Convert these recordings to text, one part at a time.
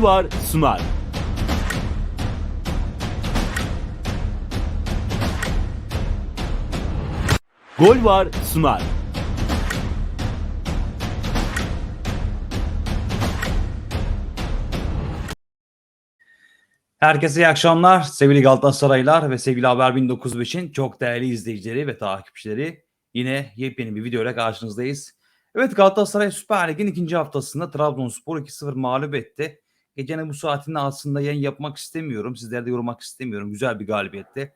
Gol var sunar. Gol var sunar. Herkese iyi akşamlar sevgili Galatasaraylar ve sevgili Haber 1905'in çok değerli izleyicileri ve takipçileri. Yine yepyeni bir video ile karşınızdayız. Evet Galatasaray Süper Lig'in ikinci haftasında Trabzonspor 2-0 mağlup etti. Gecenin bu saatinde aslında yayın yapmak istemiyorum. Sizlere de yormak istemiyorum. Güzel bir galibiyetti.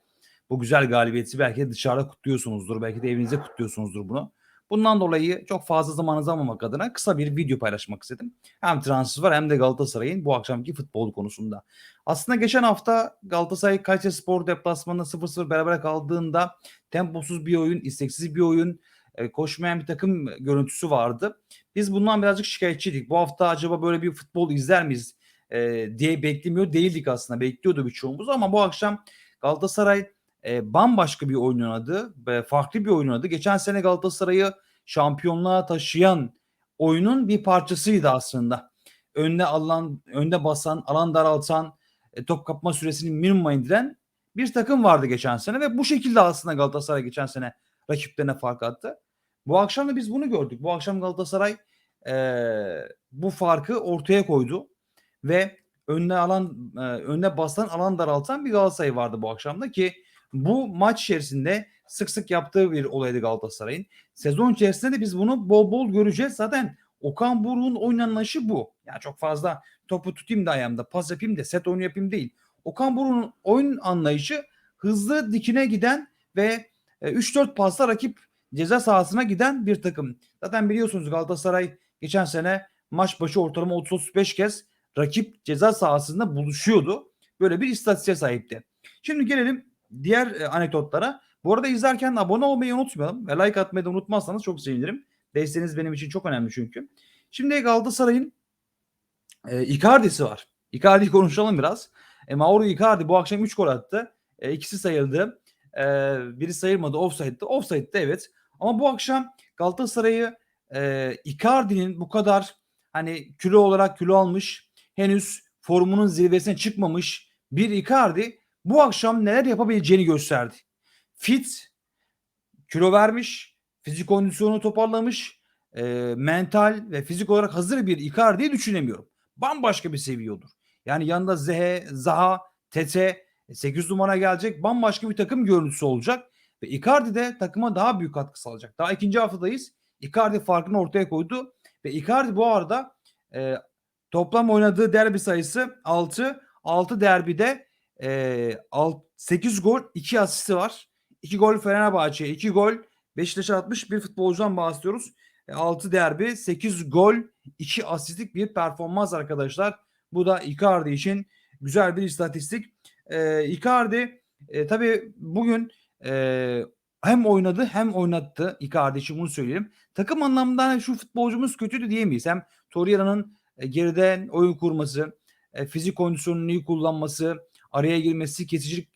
Bu güzel galibiyeti belki dışarıda kutluyorsunuzdur. Belki de evinizde kutluyorsunuzdur bunu. Bundan dolayı çok fazla zamanınızı almamak adına kısa bir video paylaşmak istedim. Hem transfer hem de Galatasaray'ın bu akşamki futbol konusunda. Aslında geçen hafta Galatasaray Kayseri Spor deplasmanında 0-0 beraber kaldığında temposuz bir oyun, isteksiz bir oyun, e, koşmayan bir takım görüntüsü vardı. Biz bundan birazcık şikayetçiydik. Bu hafta acaba böyle bir futbol izler miyiz e, diye beklemiyor değildik aslında. Bekliyordu birçoğumuz ama bu akşam Galatasaray e, bambaşka bir oyun oynadı ve farklı bir oyun oynadı. Geçen sene Galatasaray'ı şampiyonluğa taşıyan oyunun bir parçasıydı aslında. Önde alan, önde basan, alan daraltan, e, top kapma süresini minimuma indiren bir takım vardı geçen sene ve bu şekilde aslında Galatasaray geçen sene rakiplerine fark attı. Bu akşam da biz bunu gördük. Bu akşam Galatasaray e, bu farkı ortaya koydu ve önüne alan e, önüne basan alan daraltan bir Galatasaray vardı bu akşamda ki bu maç içerisinde sık sık yaptığı bir olaydı Galatasaray'ın. Sezon içerisinde de biz bunu bol bol göreceğiz. Zaten Okan Buruk'un oyun anlayışı bu. Yani çok fazla topu tutayım da ayağımda pas yapayım da set oyunu yapayım değil. Okan Buruk'un oyun anlayışı hızlı dikine giden ve e, 3-4 pasla rakip ceza sahasına giden bir takım. Zaten biliyorsunuz Galatasaray geçen sene maç başı ortalama 30-35 kez rakip ceza sahasında buluşuyordu. Böyle bir istatistiğe sahipti. Şimdi gelelim diğer e, anekdotlara. Bu arada izlerken abone olmayı unutmayalım ve like atmayı da unutmazsanız çok sevinirim. Desteğiniz benim için çok önemli çünkü. Şimdi Galatasaray'ın e, Icardi'si var. Icardi'yi konuşalım biraz. E, Mauro Icardi bu akşam 3 gol attı. E, ikisi sayıldı. E, biri sayılmadı. Offside'dı. Offside'dı evet. Ama bu akşam Galatasaray'ı e, Icardi'nin bu kadar hani kilo olarak kilo almış henüz formunun zirvesine çıkmamış bir Icardi bu akşam neler yapabileceğini gösterdi. Fit, kilo vermiş, fizik kondisyonu toparlamış, e, mental ve fizik olarak hazır bir Icardi'yi düşünemiyorum. Bambaşka bir seviye olur. Yani yanında Zehe, Zaha, Tete, 8 numara gelecek bambaşka bir takım görüntüsü olacak. Ve Icardi de takıma daha büyük katkı sağlayacak. Daha ikinci haftadayız. Icardi farkını ortaya koydu. Ve Icardi bu arada e, toplam oynadığı derbi sayısı 6. 6 derbide e, 8 gol 2 asisti var. 2 gol Fenerbahçe, 2 gol Beşiktaş'a atmış bir futbolcudan bahsediyoruz. E, 6 derbi, 8 gol, 2 asistlik bir performans arkadaşlar. Bu da Icardi için güzel bir istatistik. E, Icardi e, tabii bugün e, hem oynadı hem oynattı Icardi için bunu söyleyelim. Takım anlamda şu futbolcumuz kötüydü diyemeyiz. Hem Torreira'nın e, geriden oyun kurması, e, fizik kondisyonunu iyi kullanması, araya girmesi, kesicilik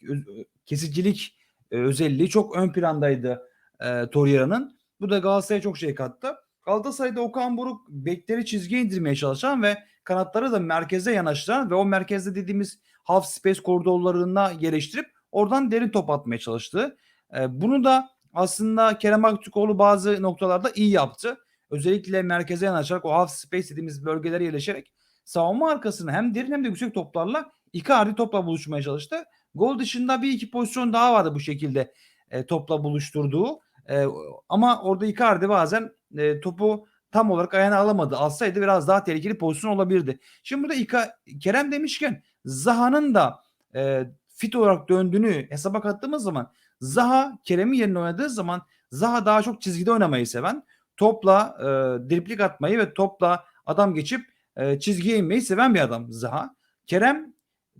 kesicilik e, özelliği çok ön plandaydı e, Torreira'nın. Bu da Galatasaray'a çok şey kattı. Galatasaray'da Okan Buruk bekleri çizgiye indirmeye çalışan ve kanatları da merkeze yanaştıran ve o merkezde dediğimiz half space koridorlarına geliştirip oradan derin top atmaya çalıştı. E, bunu da aslında Kerem Aktürkoğlu bazı noktalarda iyi yaptı. Özellikle merkeze yanaşarak o half space dediğimiz bölgelere yerleşerek savunma arkasını hem derin hem de yüksek toplarla Icardi topla buluşmaya çalıştı. Gol dışında bir iki pozisyon daha vardı bu şekilde e, topla buluşturduğu. E, ama orada Icardi bazen e, topu tam olarak ayağına alamadı. Alsaydı biraz daha tehlikeli pozisyon olabilirdi. Şimdi burada İka, Kerem demişken Zaha'nın da e, fit olarak döndüğünü hesaba kattığımız zaman Zaha Kerem'in yerine oynadığı zaman Zaha daha çok çizgide oynamayı seven, topla e, driplik atmayı ve topla adam geçip e, çizgiye inmeyi seven bir adam Zaha. Kerem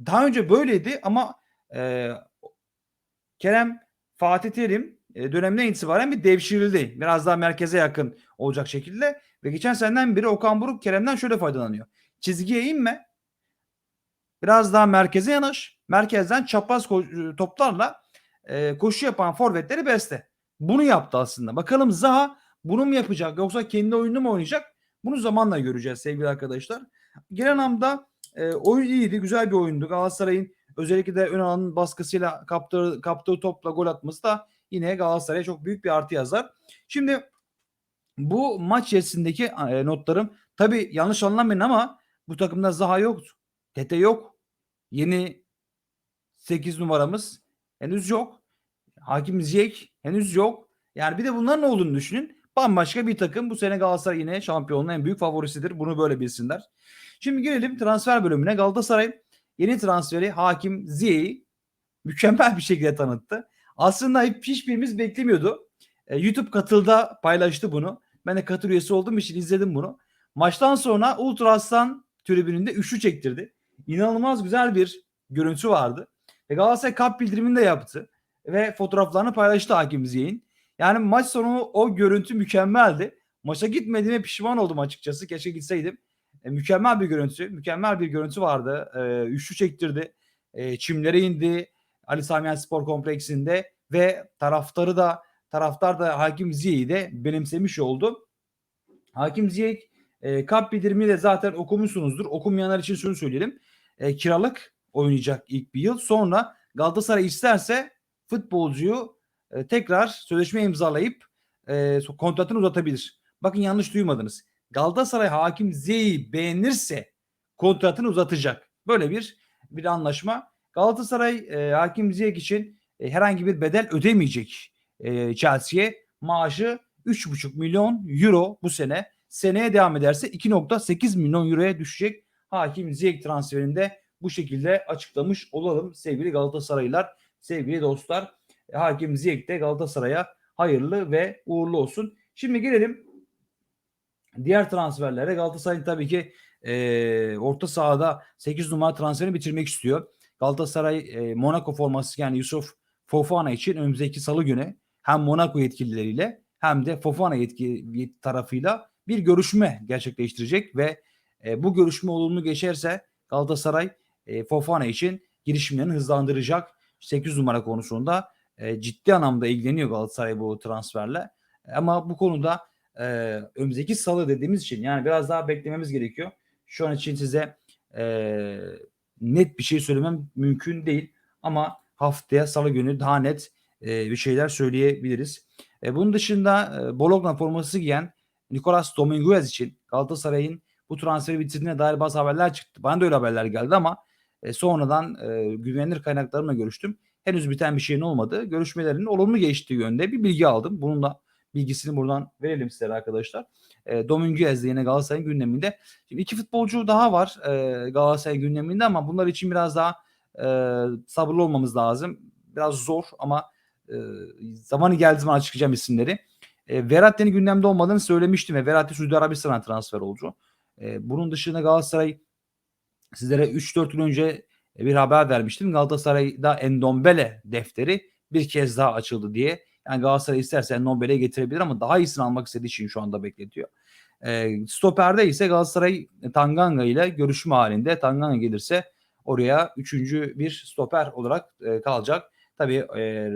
daha önce böyleydi ama e, Kerem Fatih Terim e, dönemden itibaren bir devşirildi. Biraz daha merkeze yakın olacak şekilde ve geçen seneden beri Okan Buruk Kerem'den şöyle faydalanıyor. Çizgiye inme. Biraz daha merkeze yanaş. Merkezden çapraz ko- toplarla e, koşu yapan forvetleri besle. Bunu yaptı aslında. Bakalım Zaha bunu mu yapacak yoksa kendi oyununu mu oynayacak? Bunu zamanla göreceğiz sevgili arkadaşlar. Genel anlamda E, oyun iyiydi. Güzel bir oyundu. Galatasaray'ın özellikle de ön alanın baskısıyla kaptığı, kaptığı topla gol atması da yine Galatasaray'a çok büyük bir artı yazar. Şimdi bu maç içerisindeki e, notlarım tabii yanlış anlamayın ama bu takımda Zaha yoktu. Tete yok. Yeni 8 numaramız henüz yok. Hakim Ziyech henüz yok. Yani bir de bunların ne olduğunu düşünün. Bambaşka bir takım. Bu sene Galatasaray yine şampiyonluğun en büyük favorisidir. Bunu böyle bilsinler. Şimdi gelelim transfer bölümüne. Galatasaray yeni transferi Hakim Ziyech'i mükemmel bir şekilde tanıttı. Aslında hiçbirimiz beklemiyordu. E, YouTube katılda paylaştı bunu. Ben de katıl üyesi olduğum için izledim bunu. Maçtan sonra Ultra Aslan tribününde üçlü çektirdi. İnanılmaz güzel bir görüntü vardı. Ve Galatasaray kap bildirimini de yaptı. Ve fotoğraflarını paylaştı Hakim Ziyech'in. Yani maç sonu o görüntü mükemmeldi. Maça gitmediğime pişman oldum açıkçası. Keşke gitseydim. E, mükemmel bir görüntü. Mükemmel bir görüntü vardı. E, üçlü çektirdi. E, çimlere indi. Ali Sami Yen Spor Kompleksinde ve taraftarı da taraftar da Hakim Ziyech'i de benimsemiş oldu. Hakim Ziyech e, kap bildirimi de zaten okumuşsunuzdur. Okumayanlar için şunu söyleyelim. E, kiralık oynayacak ilk bir yıl. Sonra Galatasaray isterse futbolcuyu e, tekrar sözleşme imzalayıp e, kontratını uzatabilir. Bakın yanlış duymadınız. Galatasaray Hakim Ziyech'i beğenirse kontratını uzatacak. Böyle bir bir anlaşma. Galatasaray e, Hakim Ziyech için e, herhangi bir bedel ödemeyecek e, Chelsea'ye. Maaşı 3,5 milyon euro bu sene. Seneye devam ederse 2,8 milyon euroya düşecek. Hakim Ziyech transferinde bu şekilde açıklamış olalım sevgili Galatasaraylılar, sevgili dostlar. E, Hakim Ziyech de Galatasaray'a hayırlı ve uğurlu olsun. Şimdi gelelim diğer transferlere. Galatasaray tabii ki e, orta sahada 8 numara transferini bitirmek istiyor. Galatasaray e, Monaco forması yani Yusuf Fofana için önümüzdeki salı günü hem Monaco yetkilileriyle hem de Fofana yetki tarafıyla bir görüşme gerçekleştirecek ve e, bu görüşme olumlu geçerse Galatasaray e, Fofana için girişimlerini hızlandıracak. 8 numara konusunda e, ciddi anlamda ilgileniyor Galatasaray bu transferle. Ama bu konuda e, önümüzdeki salı dediğimiz için yani biraz daha beklememiz gerekiyor. Şu an için size e, net bir şey söylemem mümkün değil ama haftaya salı günü daha net e, bir şeyler söyleyebiliriz. E, bunun dışında e, Bologna forması giyen Nicolas Dominguez için Galatasaray'ın bu transferi bitirdiğine dair bazı haberler çıktı. Bana da öyle haberler geldi ama e, sonradan e, güvenilir kaynaklarımla görüştüm. Henüz biten bir şeyin olmadı. Görüşmelerin olumlu geçtiği yönde bir bilgi aldım. Bunun da bilgisini buradan verelim size arkadaşlar. E, Dominguez de yine Galatasaray'ın gündeminde. Şimdi iki futbolcu daha var e, Galatasaray gündeminde ama bunlar için biraz daha e, sabırlı olmamız lazım. Biraz zor ama e, zamanı geldiği zaman açıklayacağım isimleri. E, Verratti'nin gündemde olmadığını söylemiştim ve Verratti Suudi Arabistan'a transfer oldu. E, bunun dışında Galatasaray sizlere 3-4 gün önce bir haber vermiştim. Galatasaray'da Endombele defteri bir kez daha açıldı diye. Yani Galatasaray isterse Endombele'yi getirebilir ama daha iyisini almak istediği için şu anda bekletiyor. E, stoperde ise Galatasaray Tanganga ile görüşme halinde. Tanganga gelirse oraya üçüncü bir stoper olarak e, kalacak. Tabii e,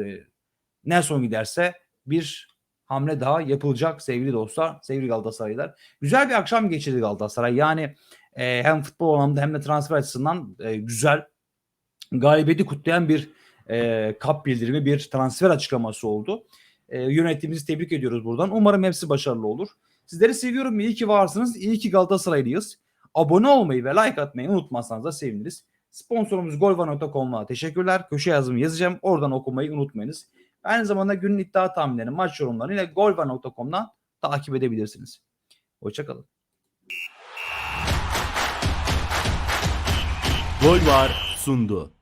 Nelson giderse bir hamle daha yapılacak sevgili dostlar, sevgili Galatasaraylılar. Güzel bir akşam geçirdi Galatasaray. Yani e, hem futbol anlamda hem de transfer açısından e, güzel galibiyeti kutlayan bir e, kap bildirimi, bir transfer açıklaması oldu. E, yönettiğimizi tebrik ediyoruz buradan. Umarım hepsi başarılı olur. Sizleri seviyorum. İyi ki varsınız. İyi ki Galatasaraylıyız. Abone olmayı ve like atmayı unutmazsanız da seviniriz. Sponsorumuz golva.com'a teşekkürler. Köşe yazımı yazacağım. Oradan okumayı unutmayınız. Aynı zamanda günün iddia tahminlerini, maç yorumlarını yine golva.com'dan takip edebilirsiniz. Hoşçakalın. Gol var sundu.